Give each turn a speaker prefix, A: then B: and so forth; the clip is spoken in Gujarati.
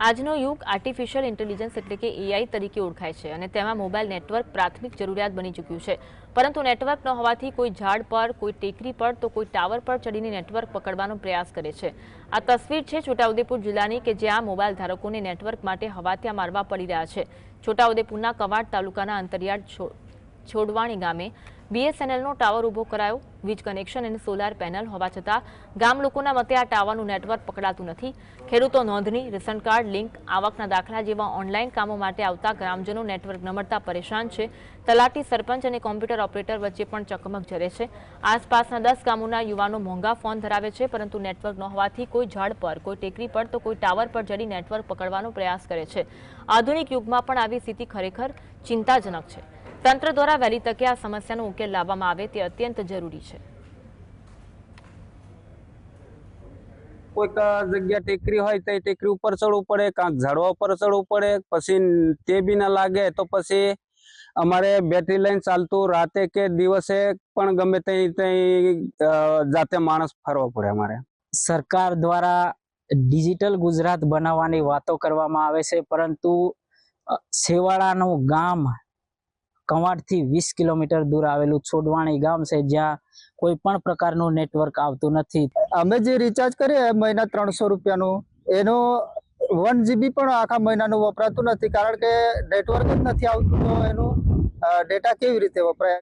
A: આજનો યુગ આર્ટિફિશિયલ ઇન્ટેલિજન્સ એટલે કે એઆઈ તરીકે ઓળખાય છે અને તેમાં મોબાઈલ નેટવર્ક પ્રાથમિક જરૂરિયાત બની ચૂક્યું છે. પરંતુ નેટવર્ક ન હોવાથી કોઈ ઝાડ પર, કોઈ ટેકરી પર, તો કોઈ ટાવર પર ચડીને નેટવર્ક પકડવાનો પ્રયાસ કરે છે. આ તસવીર છે છોટાઉદેપુર જિલ્લાની કે જ્યાં મોબાઈલ ધારકોને નેટવર્ક માટે હવાતિયા મારવા પડી રહ્યા છે. છોટાઉદેપુરના કવાડ તાલુકાના અંતરિયાળ છોડવાણી ગામે બીએસએનએલનો ટાવર ઊભો કરાયો. વીજ કનેક્શન અને સોલાર પેનલ હોવા છતાં ગામ લોકોના મતે આ ટાવરનું નેટવર્ક પકડાતું નથી. ખેડૂતો નોંધણી રેશન કાર્ડ, લિંક, આવકના દાખલા જેવા ઓનલાઈન કામો માટે આવતા ગ્રામજનો નેટવર્ક ન મળતા પરેશાન છે. તલાટી સરપંચ અને કોમ્પ્યુટર ઓપરેટર વચ્ચે પણ ચકમક જરે છે. આસપાસના દસ ગામોના યુવાનો મોંઘા ફોન ધરાવે છે, પરંતુ નેટવર્ક ન હોવાથી કોઈ ઝાડ પર, કોઈ ટેકરી પર તો કોઈ ટાવર પર ચડી નેટવર્ક પકડવાનો પ્રયાસ કરે છે. આધુનિક યુગમાં પણ આવી સ્થિતિ ખરેખર ચિંતાજનક છે. તંત્ર દ્વારા વહેલી તકે આ સમસ્યાનો ઉકેલ લાવવામાં આવે તે અત્યંત જરૂરી છે.
B: કોઈક જગ્યા ટેકરી હોય તો ટેકરી ઉપર ચડવું પડે કાંક ઝાડવા ઉપર ચડવું પડે પછી તે બી ના લાગે તો પછી અમારે બેટરી લાઈન ચાલતું રાતે કે દિવસે પણ ગમે ત્યાં ત્યાં જાતે માણસ ફરવો પડે અમારે.
C: સરકાર દ્વારા ડિજિટલ ગુજરાત બનાવવાની વાતો કરવામાં આવે છે પરંતુ છેવાડાનું ગામ કવાડથી વીસ કિલોમીટર દૂર આવેલું છોડવાણી ગામ છે, જ્યાં કોઈ પણ પ્રકારનું નેટવર્ક આવતું નથી.
D: અમે જે રિચાર્જ કરીએ મહિના ત્રણસો રૂપિયાનું. એનું વન જીબી પણ આખા મહિનાનું વપરાતું નથી, કારણ કે નેટવર્ક જ નથી આવતું, તો એનું ડેટા કેવી રીતે વપરાય?